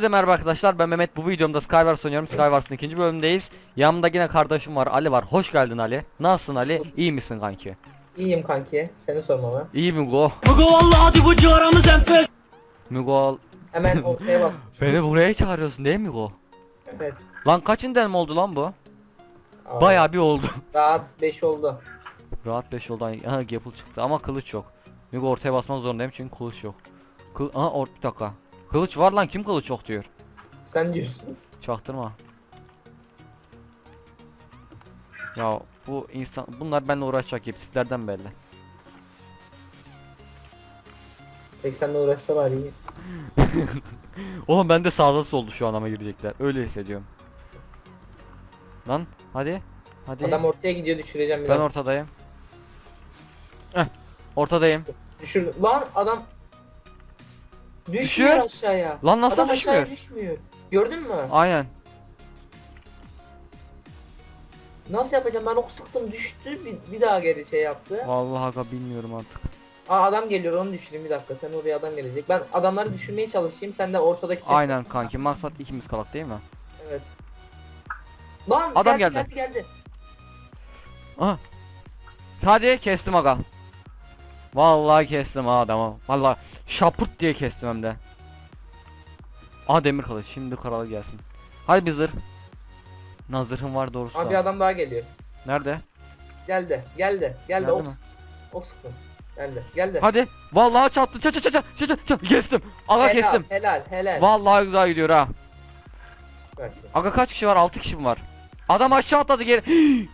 Hepinize merhaba arkadaşlar. Ben Mehmet. Bu videomda Skywars oynuyorum. Skywars'ın ikinci bölümündeyiz Yanımda yine kardeşim var. Ali var. Hoş geldin Ali. Nasılsın Ali? İyi misin kanki? İyiyim kanki. Seni sormama. İyi Mugo Mugo vallahi bu civarımız enfes. Mugo Hemen ortaya bak. Beni buraya çağırıyorsun değil mi Mugo Evet. Lan kaçıncı mi oldu lan bu? Aa, Bayağı bir oldu. Rahat 5 oldu. Rahat 5 oldu. Aha Gapple çıktı ama kılıç yok. Mugo ortaya basmak zorundayım çünkü kılıç yok. Kıl Aha or bir dakika Kılıç var lan kim kılıç yok diyor Sen diyorsun. Çaktırma. Ya bu insan bunlar benimle uğraşacak gibi tiplerden belli. Peki seninle uğraşsa var iyi. Oğlum ben de sağda soldu şu an ama girecekler. Öyle hissediyorum. Lan hadi. Hadi. Adam ortaya gidiyor düşüreceğim bir ben daha. ortadayım. Heh, ortadayım. Düşür. Lan adam düşmüyor Düşüyor. aşağıya. Lan nasıl adam düşmüyor? aşağıya düşmüyor. Gördün mü? Aynen. Nasıl yapacağım? Ben ok sıktım düştü. Bir, bir daha geri şey yaptı. Vallahi aga bilmiyorum artık. Aa adam geliyor onu düşüreyim bir dakika. Sen oraya adam gelecek. Ben adamları düşürmeye çalışayım. Sen de ortadaki chest'e- Aynen kanki maksat ikimiz kalak değil mi? Evet. Lan Adam geldi, geldi. geldi geldi. Aha. Hadi kestim aga. Vallahi kestim ha adamı. Vallahi şapırt diye kestim hem de. Aha demir kılıç. Şimdi kralı gelsin. Hadi bir zırh. Lan zırhım var doğrusu Abi da. adam daha geliyor. Nerede? Geldi. Geldi. Geldi. Ok, ok sıktım. Geldi. Geldi. Hadi. Vallahi çattı. Çat çat çat çat çat çat. Kestim. Aga helal, kestim. Helal. Helal. Vallahi güzel gidiyor ha. Versin. Aga kaç kişi var? 6 kişi mi var? Adam aşağı atladı geri.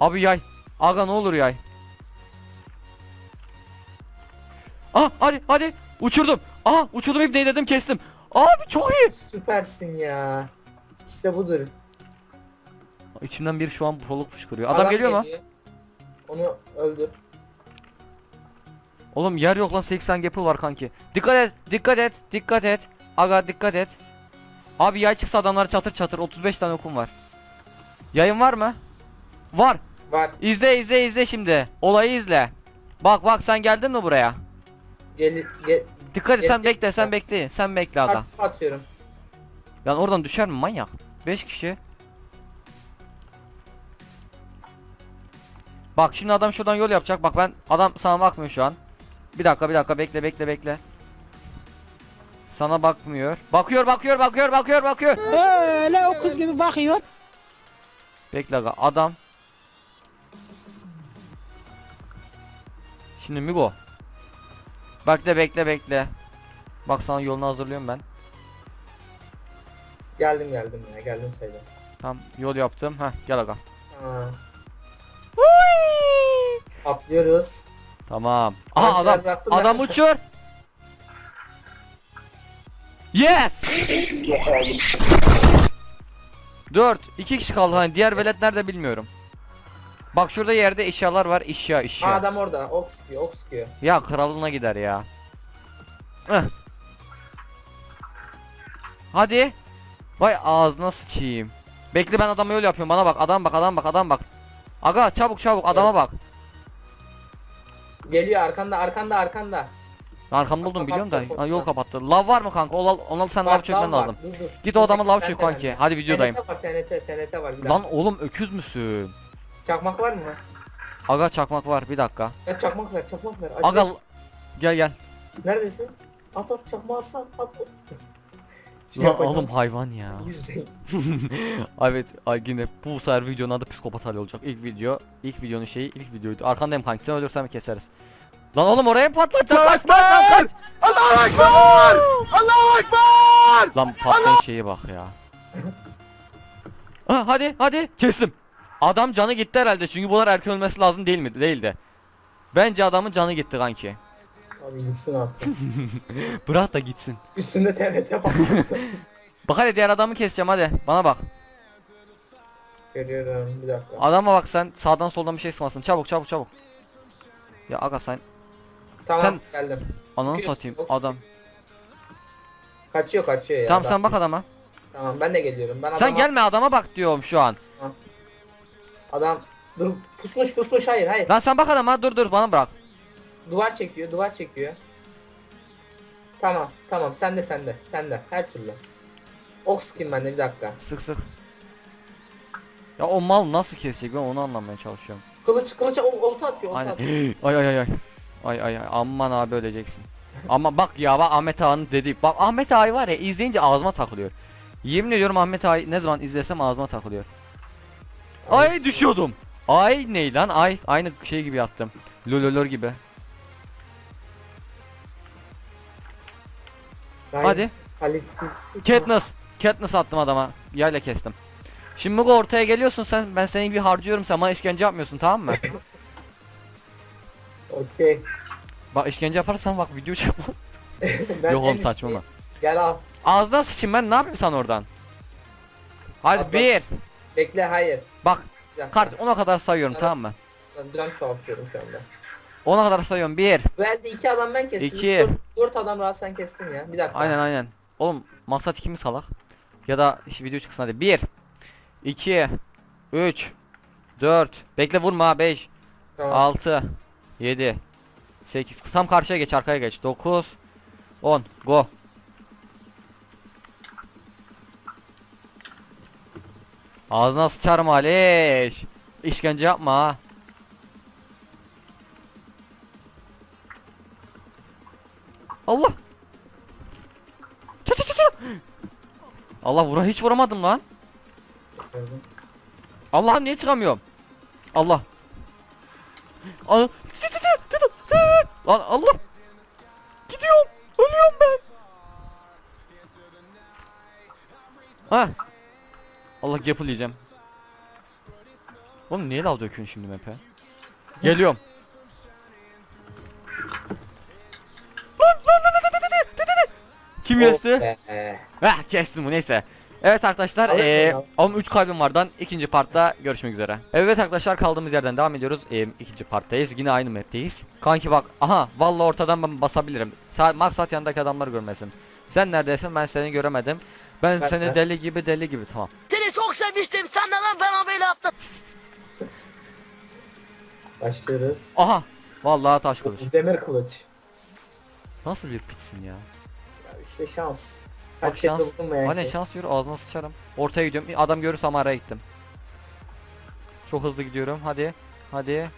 Abi yay. Aga ne olur yay. Ah hadi hadi. Uçurdum. Aha uçurdum ibneyi dedim kestim. Abi çok iyi. Süpersin ya. İşte budur. İçimden bir şu an proluk fışkırıyor. Adam, geliyor mu? Onu öldür. Oğlum yer yok lan 80 gapple var kanki. Dikkat et, dikkat et, dikkat et. Aga dikkat et. Abi yay çıksa adamlar çatır çatır 35 tane okum var. Yayın var mı? Var. Var. İzle izle izle şimdi. Olayı izle. Bak bak sen geldin mi buraya? Gel gel. Dikkat et sen Gelecek bekle sen bekle. Sen bekle aga. Takip atıyorum. Lan oradan düşer mi manyak? 5 kişi. Bak şimdi adam şuradan yol yapacak. Bak ben adam sana bakmıyor şu an. Bir dakika bir dakika bekle bekle bekle. Sana bakmıyor. Bakıyor bakıyor bakıyor bakıyor bakıyor. Öyle okuz gibi bakıyor. Bekle aga adam. Şimdi Migo. Bekle bekle bekle. Bak sana yolunu hazırlıyorum ben. Geldim geldim ya. Geldim sayıda. Tam yol yaptım. Heh gel aga. Ha. Atlıyoruz. Tamam. Aha Ağaçlar adam bıraktım adam ben. uçuyor. Yes. 4 2 kişi kaldı hani diğer velet nerede bilmiyorum. Bak şurada yerde eşyalar var eşya Ha, eşya. adam orada. Ok sıkıyor. Ok sıkıyor. Ya kralına gider ya. Heh. Hadi. Vay ağzına sıçayım. Bekle ben adama yol yapıyorum bana bak adam bak adam bak adam bak. Aga çabuk çabuk adama bak. Geliyor arkanda arkanda arkanda. Arkamda buldum biliyorum da ha, yol kapattı. Lav var mı kanka? Ona, ona sen lav çökmen var, lazım. Dur, dur. Git o adamı lav çök kanki. Hadi videodayım. TNT var TNT TNT var. Lan oğlum öküz müsün? Çakmak var mı? Aga çakmak var bir dakika. Ya çakmak ver çakmak ver. Acele Aga et. gel gel. Neredesin? At at çakmağı atsan at at. Şey Lan yapacağım. oğlum hayvan ya. İzleyin. evet ay yine bu sefer videonun adı psikopat hali olacak. İlk video, ilk videonun şeyi ilk videoydu. Arkandayım kanki sen ölürsen keseriz. Lan oğlum oraya patlatacak kaç lan lan kaç. Allahu Ekber! Allahu Ekber! Lan patlayan şeye bak ya. Ha, hadi hadi kestim. Adam canı gitti herhalde çünkü bunlar erken ölmesi lazım değil mi? Değildi. Bence adamın canı gitti kanki. Abi gitsin artık. Bırak da gitsin. Üstünde TNT patlattı. Bak hadi diğer adamı keseceğim hadi. Bana bak. Görüyorum bir dakika. Adama bak sen sağdan soldan bir şey sıkmasın. Çabuk çabuk çabuk. Ya aga sen Tamam sen- geldim. ananı Sıkıyorsun, satayım adam. Kaçıyor kaçıyor ya. Tamam Ben- sen bak adama. Tamam ben de geliyorum. Ben Sen adama- gelme adama bak diyorum şu an. Adam dur pusmuş pusmuş hayır hayır. Lan sen bak adama dur dur bana bırak. Duvar çekiyor duvar çekiyor. Tamam tamam sen de sen de sen de her türlü. Ok sıkayım ben de bir dakika. Sık sık. Ya o mal nasıl kesecek ben onu anlamaya çalışıyorum. Kılıç kılıç o- olta atıyor olta Aynen. atıyor. ay ay ay ay. Ay ay ay aman abi öleceksin. Ama bak ya bak Ahmet Ağa'nın dediği. Bak Ahmet Ağa'yı var ya izleyince ağzıma takılıyor. Yemin ediyorum Ahmet Ağa'yı ne zaman izlesem ağzıma takılıyor. Ay düşüyordum. Ay ne lan ay aynı şey gibi yaptım. Lololor gibi. Gayet Hadi. Halit- Katniss. Katniss attım adama. Yayla kestim. Şimdi Mugo ortaya geliyorsun sen ben seni bir harcıyorum sen bana işkence yapmıyorsun tamam mı? Okey. bak işkence yaparsan bak video çıkma. Ben Yok en oğlum üstteyim. saçmalama. Gel al. Ağzına sıçayım ben ne yapayım sana oradan? Hadi Atla. bir. Bekle hayır. Bak kart ona kadar sayıyorum Tamam. mı? Ben dram çoğaltıyorum şu anda. Ona kadar sayıyorum. Bir. Bu elde iki adam ben kestim. İki. Dört, dört adam rahat sen kestin ya. Bir dakika. Aynen aynen. Oğlum maksat ikimiz salak. Ya da işte video çıksın hadi. Bir. iki, Üç. Dört. Bekle vurma. Beş. Tamam. 6 7 8 tam karşıya geç arkaya geç 9 10 go Ağzına sıçarım Aleş İşkence yapma ha Allah çı çı çı. Allah vura hiç vuramadım lan. Allah'ım niye çıkamıyorum? Allah. Lan Allah. Gidiyorum. Ölüyorum ben. Ha. Allah gapple yiyeceğim. Oğlum niye lav döküyorsun şimdi map'e? Geliyorum. Kim kesti? Heh kestim bu neyse. Evet arkadaşlar eee mı ama 3 kalbim vardan ikinci partta görüşmek üzere. Evet arkadaşlar kaldığımız yerden devam ediyoruz. Eee ikinci parttayız. Yine aynı map'teyiz. Kanki bak aha vallahi ortadan ben basabilirim. Sa maksat yanındaki adamlar görmesin. Sen neredesin? Ben seni göremedim. Ben Ben- seni ben- deli gibi deli gibi tamam. Sevmiştim. Sen neden bana böyle yaptın? Başlıyoruz. Aha vallahi taş kılıç. Demir kılıç. Nasıl bir pitsin ya? Ya işte şans. Bak Herkese şans. bulunmayan Hani şey. şans diyor ağzına sıçarım. Ortaya gidiyorum. Adam görürse ama araya gittim. Çok hızlı gidiyorum. Hadi. Hadi.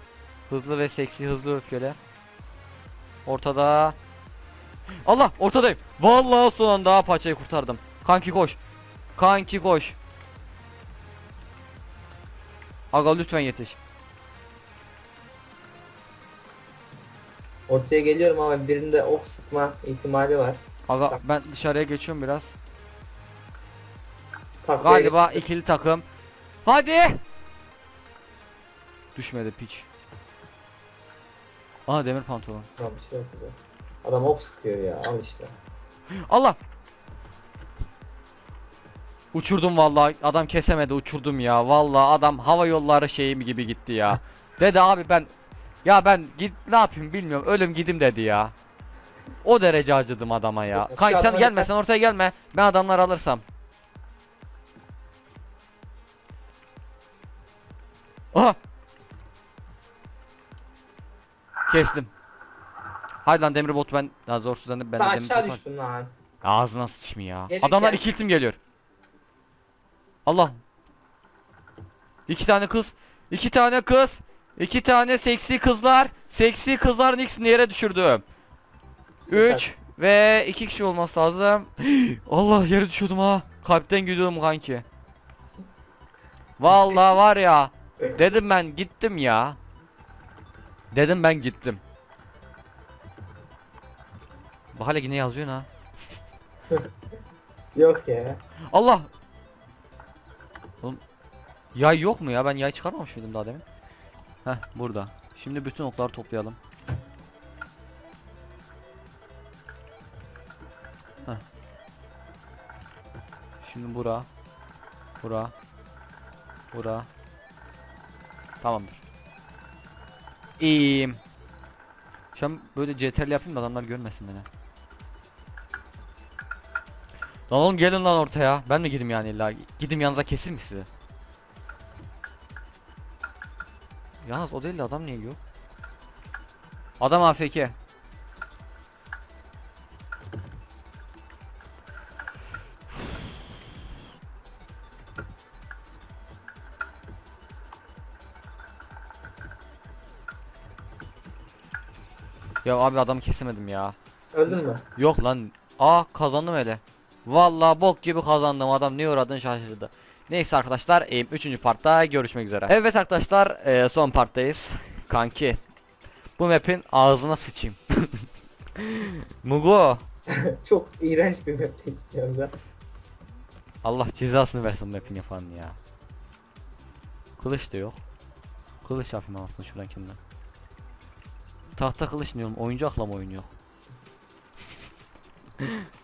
Hızlı ve seksi, hızlı öfkeli. Ortada. Allah ortadayım. Vallahi son anda paçayı kurtardım. Kanki koş. Kanki koş. Aga lütfen yetiş. Ortaya geliyorum ama birinde ok sıkma ihtimali var. Aga ben dışarıya geçiyorum biraz. Taklaya Galiba getirdim. ikili takım. Hadi. Düşmedi piç. Aa demir pantolon. Tamam bir şey yapacağım. Adam ok sıkıyor ya al işte. Allah. Uçurdum vallahi adam kesemedi uçurdum ya vallahi adam hava yolları şeyim gibi gitti ya. Dedi abi ben ya ben git ne yapayım bilmiyorum ölüm gidim dedi ya. O derece acıdım adama ya. Şu Kanki sen gelme sen ortaya gelme. Ben adamları alırsam. Aha. Kestim. Haydi lan demir botu ben daha zorsuz ben de ben de demir aşağı botu düştüm lan. Ağzına sıçmış ya. Gelirken- Adamlar iki iltim geliyor. Allah. İki tane kız. iki tane kız. iki tane seksi kızlar. Seksi kızların ikisini yere düşürdüm. Süper. 3 ve iki kişi olması lazım. Allah yere düşüyordum ha. Kalpten gidiyordum kanki. Vallahi var ya. Dedim ben gittim ya. Dedim ben gittim. Bak hala yine yazıyorsun ha. Yok ya. Allah. Oğlum yay yok mu ya? Ben yay çıkarmamış mıydım daha demin? Heh burada. Şimdi bütün okları toplayalım. Heh. Şimdi bura. Bura. Bura. Tamamdır. İyiyim. Şu an böyle CTRL yapayım da adamlar görmesin beni. Lan oğlum gelin lan ortaya. Ben mi gidim yani illa? Gidim yanınıza kesin mi sizi? Yalnız o değil de adam niye yok? Adam AFK. Ya abi adamı kesemedim ya. Öldün mü? Yok lan. Aa kazandım hele. Vallahi bok gibi kazandım. Adam ne uğradın şaşırdı. Neyse arkadaşlar 3. partta görüşmek üzere. Evet arkadaşlar e, son parttayız. Kanki. Bu map'in ağzına sıçayım. Mugo. Çok iğrenç bir şu anda. Allah cezasını versin bu map'in yapanı ya. Kılıç da yok. Kılıç yapayım aslında şuradan kendinden. Tahta kılıç diyorum. Oyuncakla mı oynuyor?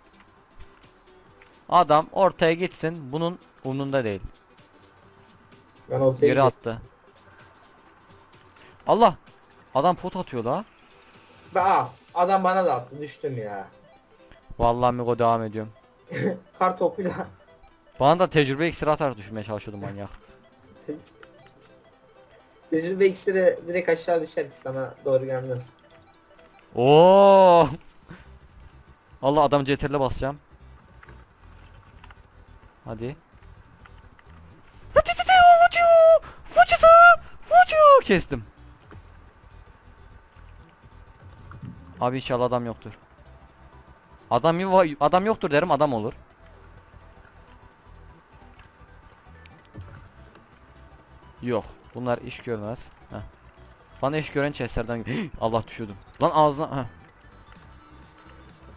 Adam ortaya gitsin. Bunun umrunda değil. Ben ortaya Geri attı. Allah. Adam pot atıyor la. Aa, adam bana da attı düştüm ya. Vallahi Migo devam ediyorum. Kar topuyla. Bana da tecrübe iksiri atarak düşürmeye çalışıyordum manyak. Tecrübe iksiri direkt aşağı düşer ki sana doğru gelmez. Oo. Allah adam CTRL'e basacağım. Hadi. Kestim. Abi inşallah adam yoktur. Adam yuva, adam yoktur derim adam olur. Yok. Bunlar iş görmez. Heh. Bana iş gören chestlerden Allah düşürdüm. Lan ağzına heh.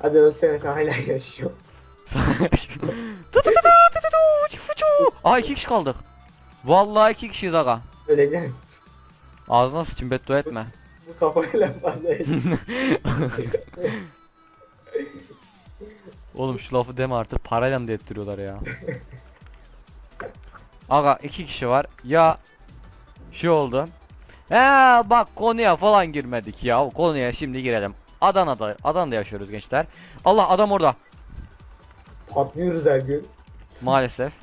Hadi ölsene sen hala yaşıyor. Tu tu tu Aa iki kişi kaldık. Vallahi iki kişiyiz aga. Öleceksin. Ağzına sıçın beddua etme. Bu kafayla fazla. Oğlum şu lafı deme artık parayla mı ettiriyorlar ya. Aga iki kişi var. Ya şu oldu. He bak konuya falan girmedik ya. Konuya şimdi girelim. Adana'da Adana'da yaşıyoruz gençler. Allah adam orada. Patlıyoruz her gün. Maalesef.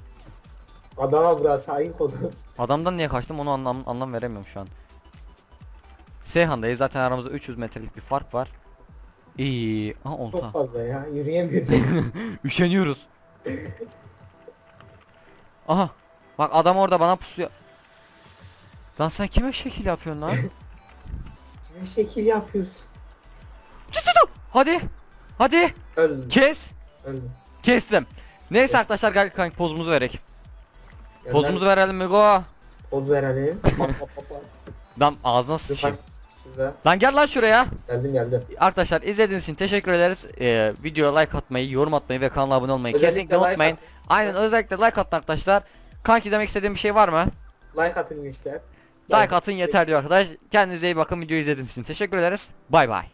Adana burası hain konu. Adamdan niye kaçtım onu anlam anlam veremiyorum şu an. Seyhan'dayız zaten aramızda 300 metrelik bir fark var. İyi. Aha olta. Çok fazla ya yürüyemiyoruz. Üşeniyoruz. Aha. Bak adam orada bana pusuyor. Lan sen kime şekil yapıyorsun lan? Kime şekil yapıyoruz? Hadi. Hadi. Öldüm. Kes. Öldüm. Kestim. Neyse arkadaşlar gel kanka pozumuzu verek. Gönder, Pozumuzu verelim Migo. Poz verelim. Hop, hop, hop, hop. Lan ağzına sıçayım. Lan gel lan şuraya. Geldim geldim. Arkadaşlar izlediğiniz için teşekkür ederiz. Ee, videoya like atmayı, yorum atmayı ve kanala abone olmayı Özellikle kesinlikle like unutmayın. atın. Aynen özellikle like atın arkadaşlar. Kanki demek istediğim bir şey var mı? Like atın gençler. Like atın yeter diyor arkadaş. Kendinize iyi bakın videoyu izlediğiniz için teşekkür ederiz. Bay bay.